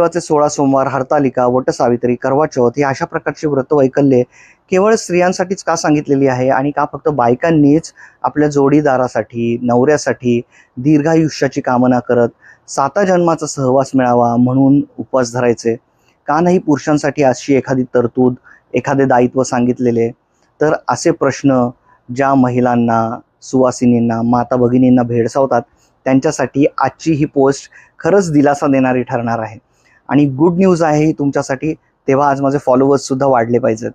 देवाचे सोळा सोमवार हरतालिका वटसावित्री करवा चौथ ही अशा प्रकारची व्रत वैकल्ये केवळ स्त्रियांसाठीच का सांगितलेली आहे आणि का फक्त बायकांनीच आपल्या जोडीदारासाठी नवऱ्यासाठी दीर्घायुष्याची कामना करत साता जन्माचा सहवास मिळावा म्हणून उपवास धरायचे? का नाही पुरुषांसाठी अशी एखादी तरतूद एखादे दायित्व सांगितलेले? तर असे प्रश्न ज्या महिलांना सुवासिनींना माता भगिनींना भेडसावतात त्यांच्यासाठी आजची ही पोस्ट खरंच दिलासा देणारी ठरणार आहे. आणि गुड न्यूज आहे ही तुमच्यासाठी तेव्हा आज माझे फॉलोअर्स सुद्धा वाढले पाहिजेत.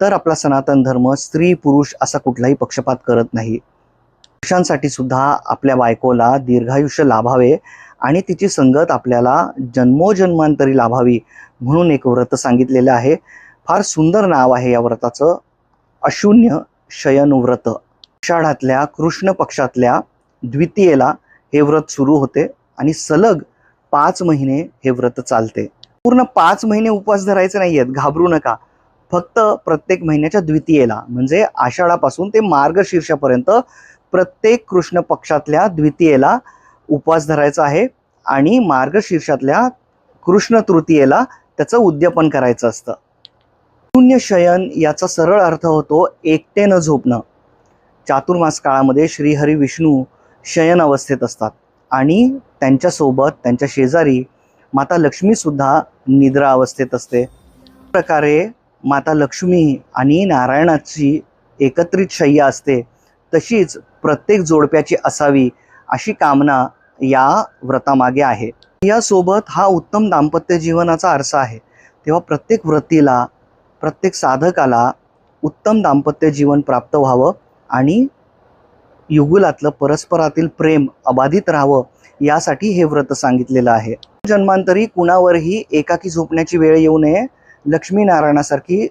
तर आपला सनातन धर्म स्त्री पुरुष असा कुठलाही पक्षपात करत नाही. पुरुषांसाठी सुद्धा आपल्या बायकोला दीर्घायुष्य लाभावे आणि तिची संगत आपल्याला जन्मोजन्मांतरी लाभावी म्हणून एक व्रत सांगितलेलं आहे. फार सुंदर नाव आहे या व्रताचं. अशून्य शयन व्रत. आषाढातल्या कृष्ण पक्षातल्या द्वितीयेला हे व्रत सुरू होते आणि सलग पाच महिने हे व्रत चालते. पूर्ण पाच महिने उपवास धरायचे नाही आहेत घाबरू नका. फक्त प्रत्येक महिन्याच्या द्वितीयेला म्हणजे आषाढापासून ते मार्गशीर्षापर्यंत प्रत्येक कृष्ण पक्षातल्या द्वितीयेला उपवास धरायचा आहे आणि मार्गशीर्षातल्या कृष्ण तृतीयेला त्याचं उद्यापन करायचं असतं. शून्य शयन याचा सरळ अर्थ होतो एकटेनं झोपणं. चातुर्मास काळामध्ये श्रीहरी विष्णू शयन अवस्थेत असतात. आणि त्यांच्यासोबत त्यांच्या शेजारी माता लक्ष्मीसुद्धा निद्रा अवस्थेत असते. प्रकारे माता लक्ष्मी आणि नारायणाची एकत्रित शय्या असते. तशीच प्रत्येक जोडप्याची असावी अशी कामना या व्रतामागे आहे. यासोबत हा उत्तम दाम्पत्य जीवनाचा आरसा आहे. तेव्हा प्रत्येक व्रतीला प्रत्येक साधकाला उत्तम दाम्पत्य जीवन प्राप्त व्हावं आणि युगुलातलं परस्परातील प्रेम अबाधित राहावं यासाठी हे व्रत सांगितलेलं आहे. जन्मांतरी कुणावरही एकाकी झोपण्याची वेळ येऊ नये. लक्ष्मीनारायणासारखी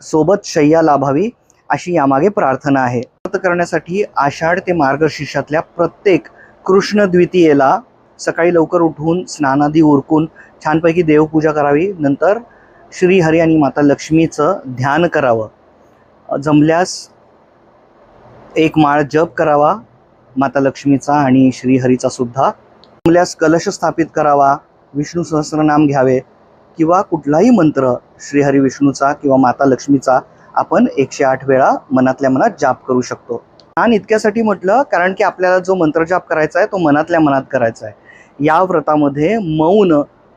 सोबत शय्या लाभावी अशी यामागे प्रार्थना आहे. व्रत करण्यासाठी आषाढ ते मार्गशीर्षातल्या प्रत्येक कृष्ण द्वितीयेला सकाळी लवकर उठून स्नानादी उरकून छानपैकी देवपूजा करावी. नंतर श्रीहरी आणि माता लक्ष्मीचं ध्यान करावं. जमल्यास एक माळ जप करावा माता लक्ष्मीचा आणि श्रीहरीचा सुद्धा. जमल्यास कलश स्थापित करावा विष्णू सहस्रनाम घ्यावे किंवा कुठलाही मंत्र श्रीहरी विष्णूचा किंवा माता लक्ष्मीचा आपण एकशे आठ वेळा मनातल्या मनात जाप करू शकतो. आणि इतक्यासाठी म्हटलं कारण की आपल्याला जो मंत्रजाप करायचा आहे तो मनातल्या मनात करायचा आहे. या व्रतामध्ये मौन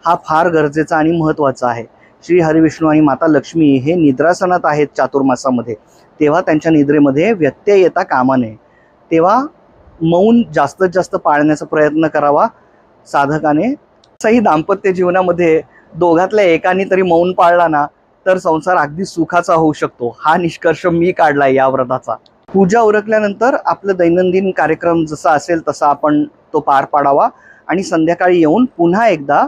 हा फार गरजेचा आणि महत्त्वाचा आहे. श्री हरिविष्णू आणि माता लक्ष्मी हे निद्रासनात आहेत चातुर्मासामध्ये तेव्हा त्यांच्या निद्रेमध्ये व्यत्यय येता कामा नये तेव्हा मौन जास्तीत जास्त पाळण्याचा प्रयत्न करावा साधकाने. सही दाम्पत्य जीवनामध्ये दोघातल्या एकाने तरी मौन पाळला ना तर संसार अगदी सुखाचा होऊ शकतो. हा निष्कर्ष मी काढला या व्रताचा. पूजा उरकल्यानंतर आपलं दैनंदिन कार्यक्रम जसा असेल तसा आपण तो पार पाडावा. आणि संध्याकाळी येऊन पुन्हा एकदा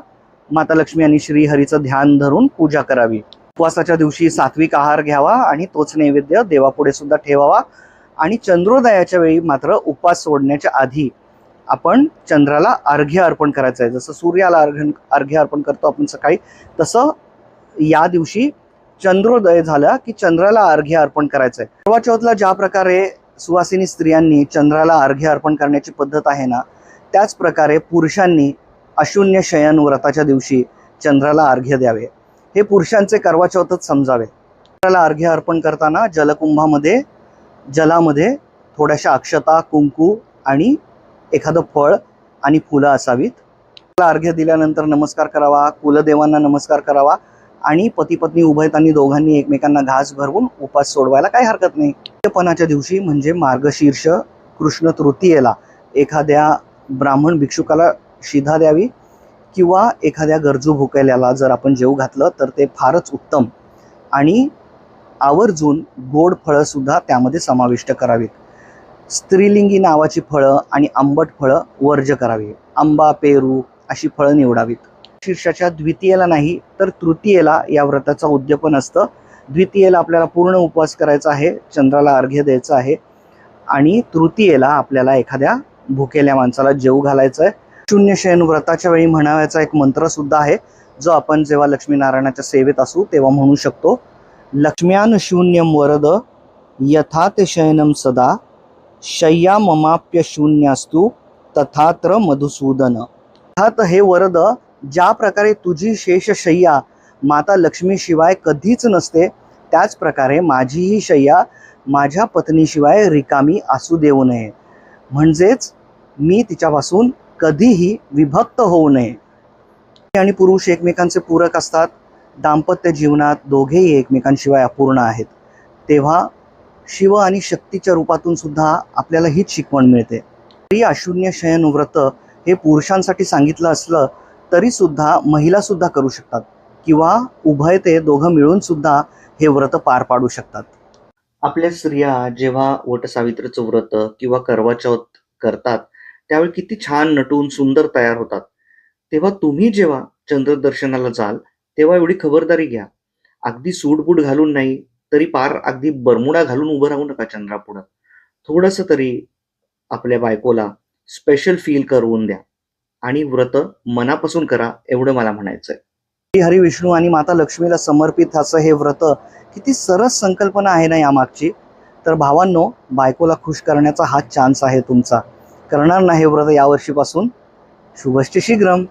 माता लक्ष्मी आणि श्रीहरीचं ध्यान धरून पूजा करावी. उपवासाच्या दिवशी सात्विक आहार घ्यावा आणि तोच नैवेद्य देवापुढे सुद्धा ठेवावा. आणि चंद्रोदयाच्या वेळी मात्र उपवास सोडण्याच्या आधी आपण चंद्राला अर्घ्य अर्पण करायचं आहे. जसं सूर्याला अर्घ्य अर्घ्य अर्पण करतो आपण सकाळी तसं या दिवशी चंद्रोदय झाला की चंद्राला अर्घ्य अर्पण करायचं आहे. करवा चौथला ज्या प्रकारे सुवासिनी स्त्रियांनी चंद्राला अर्घ्य अर्पण करण्याची पद्धत आहे ना त्याच प्रकारे पुरुषांनी अशून्य शयन व्रताच्या दिवशी चंद्राला अर्घ्य द्यावे. हे पुरुषांचे करवाचौथच समजावे. चंद्राला अर्घ्य अर्पण करताना जलकुंभामध्ये जलामध्ये थोड्याशा अक्षता कुंकू आणि एखादं फळ आणि फुलं असावीत. त्याला अर्घ्य दिल्यानंतर नमस्कार करावा कुलदेवांना नमस्कार करावा आणि पती पत्नी उभयतांनी दोघांनी एकमेकांना घास भरवून उपास सोडवायला काही हरकत नाही. पणाच्या दिवशी म्हणजे मार्गशीर्ष कृष्ण तृतीयेला एखाद्या ब्राह्मण भिक्षुकाला शिधा द्यावी किंवा एखाद्या गरजू भुकेल्याला जर आपण जेव घातलं तर ते फारच उत्तम. आणि आवर्जून गोड फळं सुद्धा त्यामध्ये समाविष्ट करावीत. स्त्रीलिंगी नावाची फळं आणि आंबट फळं वर्ज करावी. आंबा पेरू अशी फळं निवडावीत. शीर्षाच्या द्वितीयेला नाही तर तृतीयेला या व्रताचं उद्यापन असतं. द्वितीयेला आपल्याला पूर्ण उपवास करायचा आहे चंद्राला अर्घ्य द्यायचं आहे आणि तृतीयेला आपल्याला एखाद्या भुकेल्या माणसाला जेव घालायचं आहे शून्य शयन व्रताच्या वेळी म्हणाव्याचा एक मंत्र सुद्धा आहे जो आपण जेव्हा लक्ष्मीनारायणाच्या सेवेत असू तेव्हा म्हणू शकतो. लक्ष्म्यान शून्यम वरद यथा ते शयनम सदा शय्या ममाप्य शून्यास्तु तथात्र मधुसूदन. अर्थात हे वरद ज्या प्रकारे तुझी शेषशय्या माता लक्ष्मीशिवाय कधीच नसते त्याच प्रकारे माझीही शय्या माझ्या पत्नीशिवाय रिकामी असू देऊ नये. म्हणजेच मी तिच्यापासून कधीही विभक्त होऊ नये. आणि पुरुष एकमेकांचे पूरक असतात. दाम्पत्य जीवनात दोघेही एकमेकांशिवाय अपूर्ण आहेत. तेव्हा शिव आणि शक्तीच्या रूपातून सुद्धा आपल्याला हीच शिकवण मिळते. स्त्री अशून्य शयन व्रत हे पुरुषांसाठी सांगितलं असलं तरी सुद्धा महिला सुद्धा करू शकतात किंवा उभय ते दोघं मिळून सुद्धा हे व्रत पार पाडू शकतात. आपल्या स्त्रिया जेव्हा वटसावित्रीचं व्रत किंवा करवा चौथ करतात त्यावेळी किती छान नटून सुंदर तयार होतात. तेव्हा तुम्ही जेव्हा चंद्रदर्शनाला जाल तेव्हा एवढी खबरदारी घ्या. अगदी सूटबूट घालून नाही तरी पार अगदी बरमुडा घालून उभं राहू नका चंद्रापुढं. थोडंसं तरी आपल्या बायकोला स्पेशल फील करून द्या. आणि व्रत मनापासून करा एवढं मला म्हणायचंय. श्री हरी विष्णू आणि माता लक्ष्मीला समर्पित असं हे व्रत किती सरस संकल्पना आहे ना यामागची. तर भावांनो बायकोला खुश करण्याचा हा चान्स आहे तुमचा. करणार नाही व्रत यावर्षीपासून. शुभश्च शीघ्रम.